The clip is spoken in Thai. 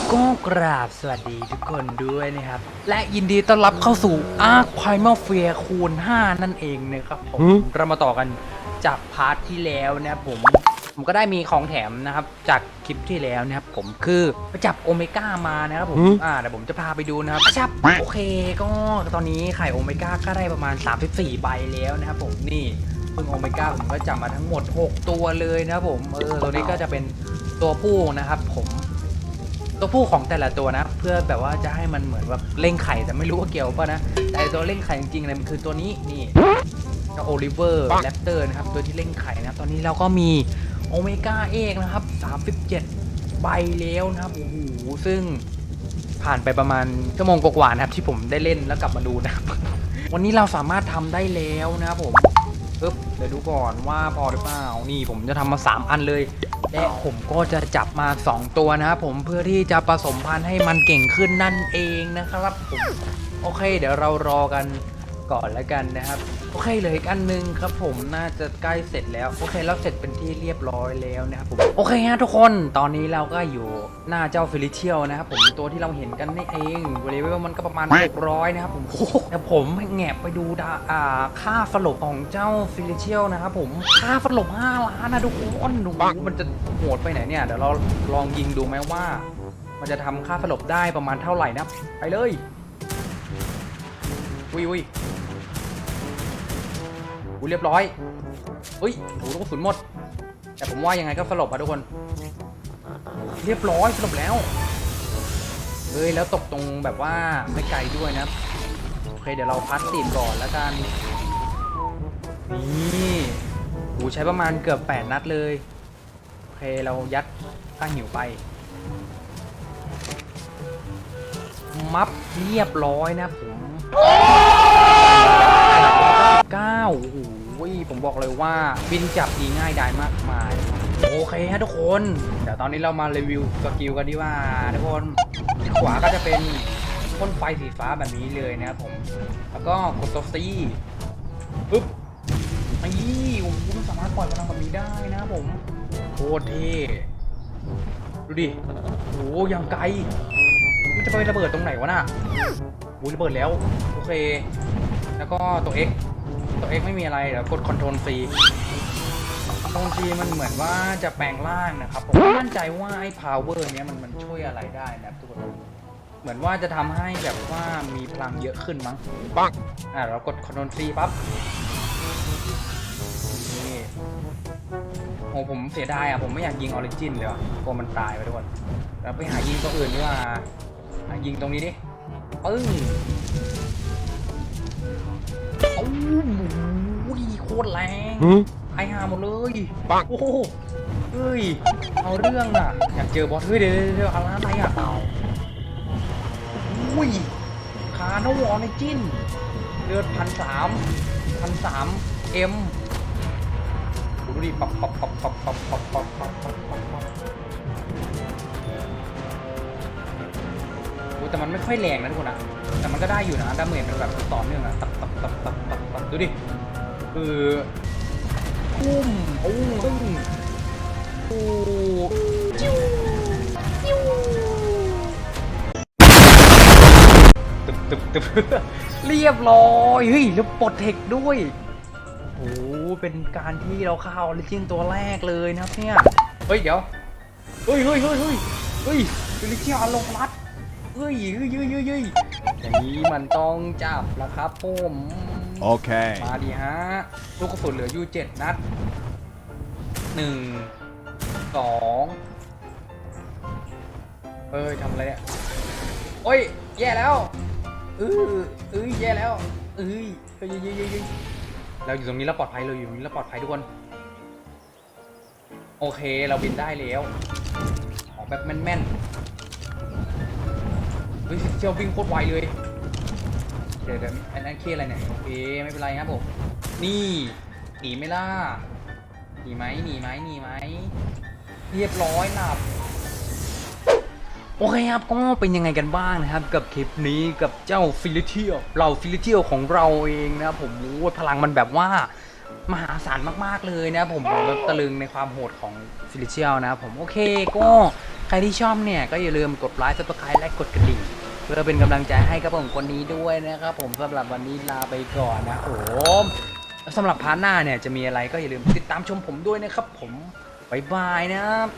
ครับก็กราบสวัสดีทุกคนด้วยนะครับ และยินดีต้อนรับเข้าสู่ Ark Primal Fear คูณ 5 นั่นเองนะครับผมหืมเรามาต่อกันจากพาร์ทที่แล้วนะครับผม ผมก็ได้มีของแถมนะครับ จากคลิปที่แล้วนะครับผมคือไปจับโอเมก้ามานะครับผมหืมอ่าเดี๋ยวผมจะพาไปดูนะครับจับโอเคก็ตอนนี้ไข่โอเมก้าก็ได้ประมาณ 34 ใบแล้วนะครับผมนี่ซึ่งโอเมก้าผมก็จับมาทั้งหมด 6 ตัวเลยนะครับผมเออตัวนี้ก็จะเป็นตัวผู้นะครับ ผม ตัวผู้ของแต่ละตัวนะ เพื่อแบบว่าจะให้มันเหมือนแบบเล่งไข่แต่ไม่รู้ว่าเกี่ยวป่ะนะ แต่ตัวเล่งไข่จริงๆเลยมันคือตัวนี้นี่เจ้าโอลิเวอร์แรปเตอร์นะครับ ตัวที่เล่งไข่นะตอนนี้เราก็มีโอเมก้าเอกนะครับ 37 ใบแล้วนะครับ โอ้โห ซึ่งผ่านไปประมาณชั่วโมงกว่าๆนะครับ ที่ผมได้เล่นแล้วกลับมาดูนะครับ วันนี้เราสามารถทำได้แล้วนะครับผม ปึ๊บเดี๋ยวดูก่อนว่าพอหรือเปล่านี่ผมจะทำมา 3 อันเลย และผมก็จะจับมา 2 ตัวนะครับผมเพื่อที่จะผสมพันธุ์ให้มันเก่งขึ้นนั่นเองนะครับผมโอเค เดี๋ยวเรารอกัน ก่อนแล้วกันนะครับ โอเคเหลยอีกอันหนึงครับผมน่าจะใกล้เสร็จแล้ว โอเคแล้วเสร็จเป็นที่เรียบร้อยแล้วนะครับผมโอเคฮะทุกคนตอนนี้เราก็อยู่หน้าเจ้าฟิลิเชียลนะครับผมตัวที่เราเห็นกันนี่เองเลเวลมันก็ประมาณ600นะครับผมแต่ผมแงบไปดูดาอ่าค่าสลบของเจ้าฟิลิเชียลนะครับผมค่าสลบ5ล้านนะทุกคนดูมันจะโหดไปไหนเนี่ยเดี๋ยวเราลองยิงดูไหมว่า มันจะทำค่าสลบได้ประมาณเท่าไหร่นะไปเลยอุ้ย อุ้ยเรียบร้อยอุ้ยโอ้โหลูกระสุนหมด แต่ผมว่ายังไงก็สลบอะทุกคน เรียบร้อยสลบแล้วเฮ้ยแล้วตกตรงแบบว่าไม่ไกลด้วยนะโอเคเดี๋ยวเราพัดตีมก่อนแล้วกันนี่โหูใช้ประมาณเกือบ 8 นัดเลยโอเคเรายัดข้างหิวไป มับเรียบร้อยนะผม เก้าโอ้โหผมบอกเลยว่าบินจับดีง่ายดายมากมาย โอเคฮะทุกคนเดี๋ยวตอนนี้เรามารีวิวสกิลกันดีกว่าทุกคนขวาก็จะเป็นพ่นไฟสีฟ้าแบบนี้เลยนะครับผม แล้วก็กดตัวซีปึ๊บไอ้โอ้โหมันสามารถปล่อยพลังแบบนี้ได้นะครับผมโคตรเท่ดูดิโอ้โหยังไกล มันจะไประเบิดตรงไหนวะน่ะโอ้ยระเบิดแล้ว โอเค แล้วก็ตัว X ตัว X ไม่มีอะไรเดี๋ยวกด Ctrl C Ctrl C มันเหมือนว่าจะแปลงร่างนะครับ ผมไม่มั่นใจว่าไอ้ power เนี้ยมันมันช่วยอะไรได้นะครับทุกคนเหมือนว่าจะทำให้แบบว่ามีพลังเยอะขึ้นมั้งปังอะเรากด Ctrl C ปั๊บนี่โอ้ผมเสียดายอะผมไม่อยากยิงออริจินเลยว่ะกลัวมันตายไปทุกคนเราไปหายิงตัวอื่นดีกว่าหายิงตรงนี้ดิปึ้ง โอ้โหโคตรแรงหืมไอหาหมดเลยปังโอ้โหเฮ้ย เอาเรื่องอะ อยากเจอบอส เฮ้ยเดี๋ยวเดี๋ยวเดี๋ยวอะไรอะไรอะอุ้ยคาโนวอในจิ้นเลือดพันสามพันสามเอ็มดูดิปับปับปับปับปับปับปับปับปับปับปับโอ้ยแต่มันไม่ค่อยแรงนะทุกคนนะ แต่มันก็ได้อยู่นะดาเมจมันแบบต่อเนื่องอะตับตับตับตับตับตับดูดิ คือปุ้มโอ้ตึ้งโอ้จิ้วจิ้วตึบตึบตึบเรียบร้อยเฮ้ยแล้วปลดเทคด้วยโอ้เป็นการที่เราเข้าลิจินตัวแรกเลยนะครับเนี่ยเฮ้ยเดี๋ยวเฮ้ยเฮ้ยเฮ้ยเฮ้ยเฮ้ยลิจินอารมณ์รัดเฮ้ยเฮ้ยเฮ้ยเฮ้ยเฮ้ย อย่างนี้มันต้องจับแล้วครับผม Okay. มาดีฮะ ลูกกระสุนเหลืออยู่เจ็ดนัดหนึ่งสองเอ้ยทำอะไรเนี่ยโอ้ย แย่แล้วเออเอ้ยแย่แล้วเอ้ยเฮ้ยเฮ้ยเฮ้ยเฮ้ยเราอยู่ตรงนี้เราปลอดภัยเราอยู่ตรงนี้เราปลอดภัยทุกคน โอเคเราบินได้แล้วออกแบบแม่นๆเฮ้ยเชียววิ่งโคตรไวเลย เดี๋ยวเดี๋ยวอันนั้นเคอะไรเนี่ยโอเคไม่เป็นไรครับผม นี่หนีไม่ล่ะหนีไหมหนีไหมหนีไหมเรียบร้อยหลับโอเคครับก็เป็นยังไงกันบ้างนะครับ กับคลิปนี้กับเจ้าฟิลิเทียลเราฟิลิเทียลของเราเองนะครับผมโอ้พลังมันแบบว่ามหาศาลมากๆเลยนะผมแบบตะลึงในความโหดของฟิลิเชียลนะครับผมโอเคก็ใครที่ชอบเนี่ย ก็อย่าลืมกดไลค์ซับสไครต์และกดกระดิ่ง พื่อเป็นกำลังใจให้กับผมคนนี้ด้วยนะครับผมสำหรับวันนี้ลาไปก่อนนะผมสำหรับพาร์ทหน้าเนี่ยจะมีอะไรก็อย่าลืมติดตามชมผมด้วยนะครับผมบายบายนะครับ